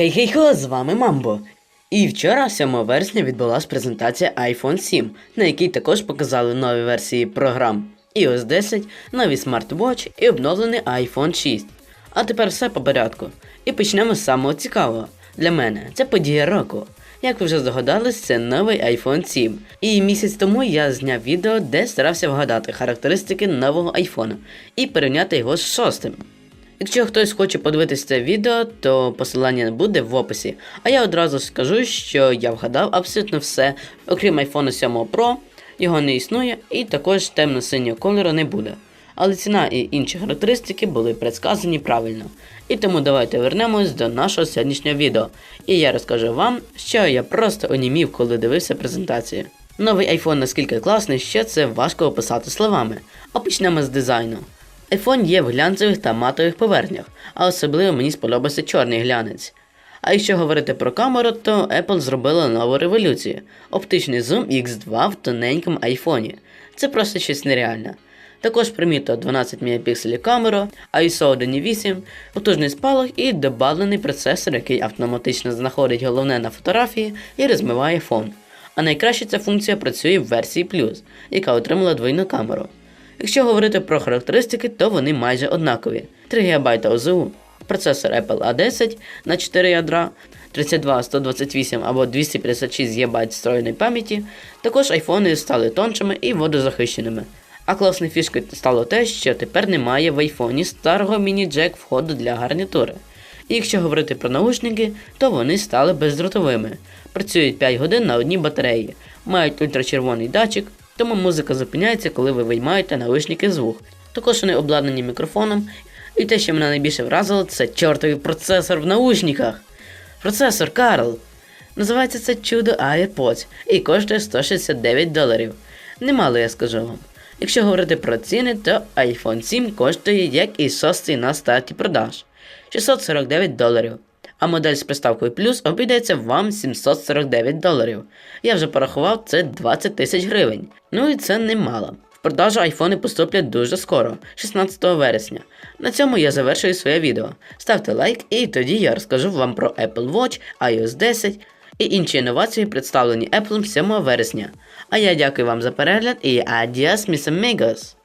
Хей-хей-хо, з вами Мамбо. І вчора, 7 вересня, відбулася презентація iPhone 7, на якій також показали нові версії програм iOS 10, нові смарт-вотч і обновлений iPhone 6. А тепер все по порядку. І почнемо з самого цікавого. Для мене це подія року. Як ви вже здогадались, це новий iPhone 7. І місяць тому я зняв відео, де старався вгадати характеристики нового iPhone і порівняти його з шостим. Якщо хтось хоче подивитися це відео, то посилання буде в описі. А я одразу скажу, що я вгадав абсолютно все, окрім iPhone 7 Pro, його не існує, і також темно-синього кольору не буде. Але ціна і інші характеристики були предсказані правильно. І тому давайте вернемось до нашого сьогоднішнього відео. І я розкажу вам, що я просто онімів, коли дивився презентацію. Новий iPhone наскільки класний, що це важко описати словами. А почнемо з дизайну. iPhone є в глянцевих та матових поверхнях, а особливо мені сподобався чорний глянець. А якщо говорити про камеру, то Apple зробила нову революцію оптичний зум X2 в тоненькому айфоні. Це просто щось нереальне. Також приміто 12 Мп камеру, ISO 1.8, потужний спалах і добавлений процесор, який автоматично знаходить головне на фотографії і розмиває фон. А найкраще ця функція працює в версії Plus, яка отримала двойну камеру. Якщо говорити про характеристики, то вони майже однакові: 3 ГБ ОЗУ, процесор Apple A10 на 4 ядра, 32, 128 або 256 ГБ встроєної пам'яті, також айфони стали тоншими і водозахищеними. А класною фішкою стало те, що тепер немає в айфоні старого міні-джек входу для гарнітури. І якщо говорити про наушники, то вони стали бездротовими. Працюють 5 годин на одній батареї, мають ультрачервоний датчик, тому музика зупиняється, коли ви виймаєте наушники з вух. Також вони обладнані мікрофоном. І те, що мене найбільше вразило, це чортовий процесор в наушниках. Процесор Карл. Називається це чудо AirPods і коштує 169 доларів. Немало я скажу вам. Якщо говорити про ціни, то iPhone 7 коштує як і шостий на старті продаж 649 доларів. А модель з приставкою плюс обійдеться вам 749 доларів. Я вже порахував це 20 тисяч гривень. Ну і це немало. В продажу айфони поступлять дуже скоро, 16 вересня. На цьому я завершую своє відео. Ставте лайк, і тоді я розкажу вам про Apple Watch, iOS 10 і інші інновації, представлені Apple 7 вересня. А я дякую вам за перегляд і adios, mis amigos!